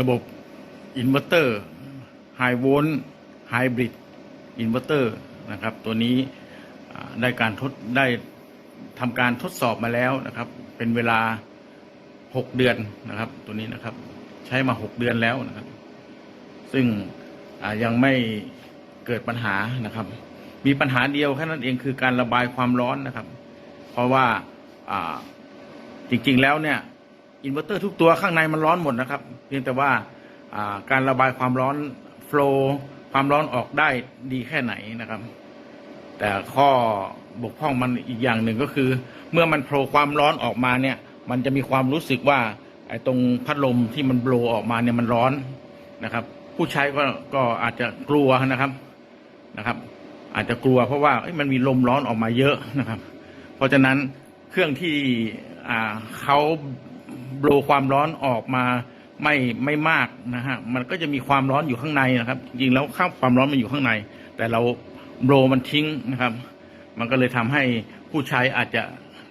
ระบบอินเวอร์เตอร์ไฮโวลต์ไฮบริดอินเวอร์เตอร์นะครับ ตัวนี้ได้การทดได้ทำการทดสอบมาแล้วนะครับ เป็นเวลา 6 เดือนนะครับ ตัวนี้นะครับ ใช้มา 6 เดือนแล้วนะครับ ซึ่งยังไม่เกิดปัญหานะครับ มีปัญหาเดียวแค่นั้นเองคือการระบายความร้อนนะครับ เพราะว่าจริงๆแล้วเนี่ย อินเวอร์เตอร์ทุกตัวข้างในมันร้อนหมดนะครับ เพียงแต่ว่าการระบายความร้อนโฟลความร้อนออกได้ดีแค่ไหนนะครับ แต่ข้อบกพร่องมันอีกอย่างหนึ่งก็คือ เมื่อมันโฟลความร้อนออกมาเนี่ย มันจะมีความรู้สึกว่าไอ้ตรงพัดลมที่มันโบลออกมาเนี่ยมันร้อนนะครับ ผู้ใช้ก็ก็อาจจะกลัวนะครับนะครับ อาจจะกลัวเพราะว่ามันมีลมร้อนออกมาเยอะนะครับ เพราะฉะนั้นเครื่องที่เขา โบลความร้อนออกมาไม่ไม่มากนะฮะมันก็จะมีความร้อนอยู่ข้างในนะครับ จริงแล้วข้าความร้อนมันอยู่ข้างใน แต่เราโบลมันทิ้งนะครับ มันก็เลยทำให้ผู้ใช้อาจจะ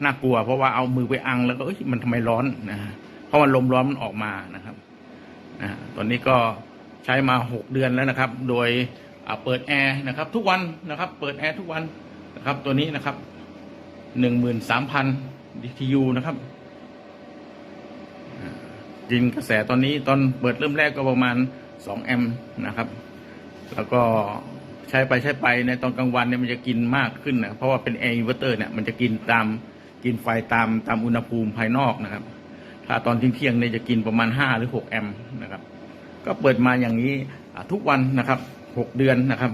น่ากลัว เพราะว่าเอามือไปอังแล้วก็เอ้ยมันทำไมร้อนนะฮะเพราะมันลมร้อนมันออกมานะครับนะตอนนี้ก็ใช้มาหกเดือนแล้วนะครับ โดยอ่าเปิดแอร์นะครับ ทุกวันนะครับ เปิดแอร์ทุกวันนะครับ ตัวนี้นะครับหนึ่งหมื่นสามพัน DTU นะครับ กินกระแสตอนนี้ตอนเปิดเริ่มแรกก็ประมาณสองแอมป์นะครับ แล้วก็ใช้ไปใช้ไปในตอนกลางวันเนี่ยมันจะกินมากขึ้นนะเพราะว่าเป็นแอร์อินเวอร์เตอร์เนี่ยมันจะกินตามกินไฟตามตามอุณหภูมิภายนอกนะครับ ถ้าตอนเที่ยงเนี่ยจะกินประมาณห้าหรือหกแอมป์นะครับ ก็เปิดมาอย่างนี้ทุกวันนะครับหกเดือนนะครับ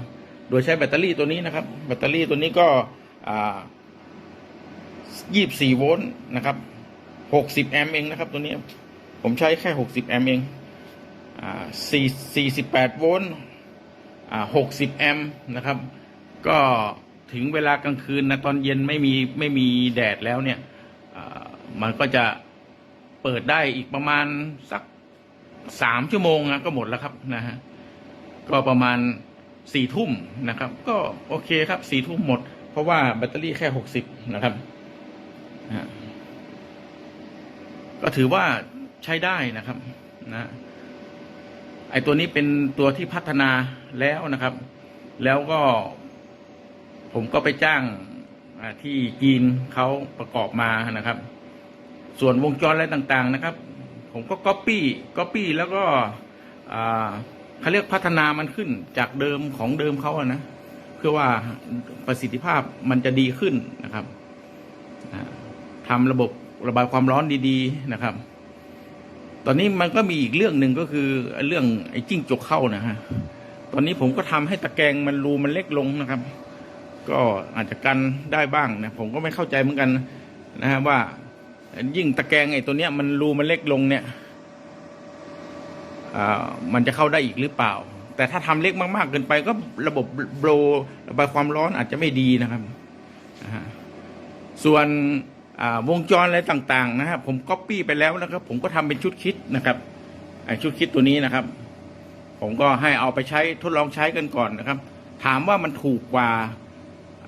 โดยใช้แบตเตอรี่ตัวนี้นะครับ แบตเตอรี่ตัวนี้ก็ยี่สิบสี่โวลต์นะครับหกสิบแอมป์เองนะครับตัวนี้ ผมใช้แค่หกสิบแอมป์เองอ่าสี่สิบแปดโวลต์อ่าหกสิบแอมป์นะครับ ก็ถึงเวลากลางคืนนะตอนเย็นไม่มีไม่มีแดดแล้วเนี่ยอ่ามันก็จะเปิดได้อีกประมาณสักสามชั่วโมงนะก็หมดแล้วครับนะฮะก็ประมาณสี่ทุ่มนะครับ ก็โอเคครับสี่ทุ่มหมด เพราะว่าแบตเตอรี่แค่หกสิบนะครับ ก็ถือว่า ใช้ได้นะครับนะไอตัวนี้เป็นตัวที่พัฒนาแล้วนะครับ แล้วก็ ผมก็ไปจ้างที่จีนเขาประกอบมานะครับ ส่วนวงจรอะไรต่างๆนะครับ ผมก็ก๊อปปี้ก๊อปปี้แล้วก็เขาเรียกพัฒนามันขึ้นจากเดิมของเดิมเขาอะนะเพื่อว่าประสิทธิภาพมันจะดีขึ้นนะครับทำระบบระบายความร้อนดี ๆ นะครับ ตอนนี้มันก็มีอีกเรื่องหนึ่งก็คือเรื่องไอ้จิ้งจกเข้านะฮะ ตอนนี้ผมก็ทำให้ตะแกรงมันรูมันเล็กลงนะครับ ก็อาจจะกันได้บ้างนะผมก็ไม่เข้าใจเหมือนกันนะฮะว่ายิ่งตะแกรงไอ้ตัวเนี้ยมันรูมันเล็กลงเนี่ยอ่ามันจะเข้าได้อีกหรือเปล่า แต่ถ้าทำเล็กมากๆเกินไปก็ระบบโบรระบายความร้อนอาจจะไม่ดีนะครับนะฮะส่วน วงจรอะไรต่างๆ นะครับผมก๊อปปี้ไปแล้วนะครับ ผมก็ทำเป็นชุดคิดนะครับชุดคิดตัวนี้นะครับ ผมก็ให้เอาไปใช้ทดลองใช้กันก่อนนะครับ ถามว่ามันถูกกว่า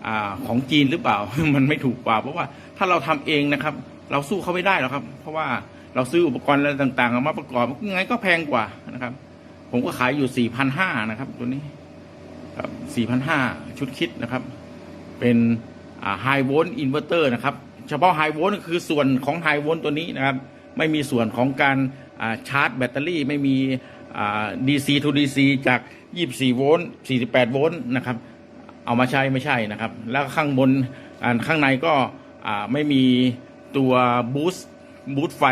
อของจีนหรือเปล่า มันไม่ถูกกว่า เพราะว่าถ้าเราทำเองนะครับ เราสู้เขาไม่ได้หรอกครับ เพราะว่าเราซื้ออุปกรณ์อะไรต่างๆมาประกอบยังไงก็แพงกว่านะครับ ผมก็ขายอยู่สี่พันห้านะครับ ตัวนี้ครับสี่พันห้าชุดคิดนะครับ เป็นไฮโวลต์อินเวอร์เตอร์นะครับ เฉพาะไฮโวลต์คือส่วนของไฮโวลต์ตัวนี้นะครับ ไม่มีส่วนของการชาร์จแบตเตอรี่ไม่มีดีซีทูดีซีจาก 24 โวลต์ 48 โวลต์นะครับ เอามาใช้ไม่ใช่นะครับ แล้วข้างบนข้างในก็ไม่มีตัวบูสต์บูสต์ไฟ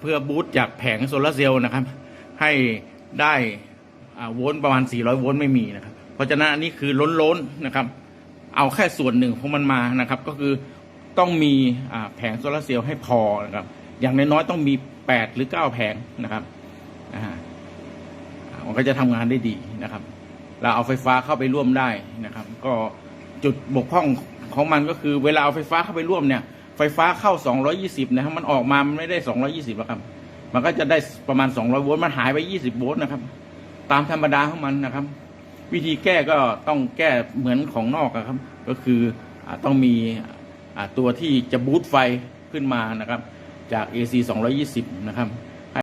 เพื่อบูสต์จากแผงโซลาร์เซลล์นะครับ ให้ได้อ่าโวลต์ประมาณ 400 โวลต์ไม่มีนะครับ เพราะฉะนั้นอันนี้คือล้นๆนะครับ เอาแค่ส่วนหนึ่งของมันมานะครับ ก็คือ ต้องมีแผงโซลาร์เซลล์ให้พอนะครับ อย่างน้อยๆต้องมี 8 หรือ 9 แผงนะครับอ่ามันก็จะทำงานได้ดีนะครับ เราเอาไฟฟ้าเข้าไปร่วมได้นะครับ ก็จุดบกพร่องของมันก็คือเวลาเอาไฟฟ้าเข้าไปร่วมเนี่ย ไฟฟ้าเข้า 220 นะครับ มันออกมามันไม่ได้ 220แล้วครับ มันก็จะได้ประมาณ 200 โวลต์ มันหายไป 20 โวลต์นะครับ ตามธรรมดาของมันนะครับ วิธีแก้ก็ต้องแก้เหมือนของนอกอะครับ ก็คือต้องมี ตัวที่จะบูตไฟขึ้นมานะครับจาก AC 220 นะครับ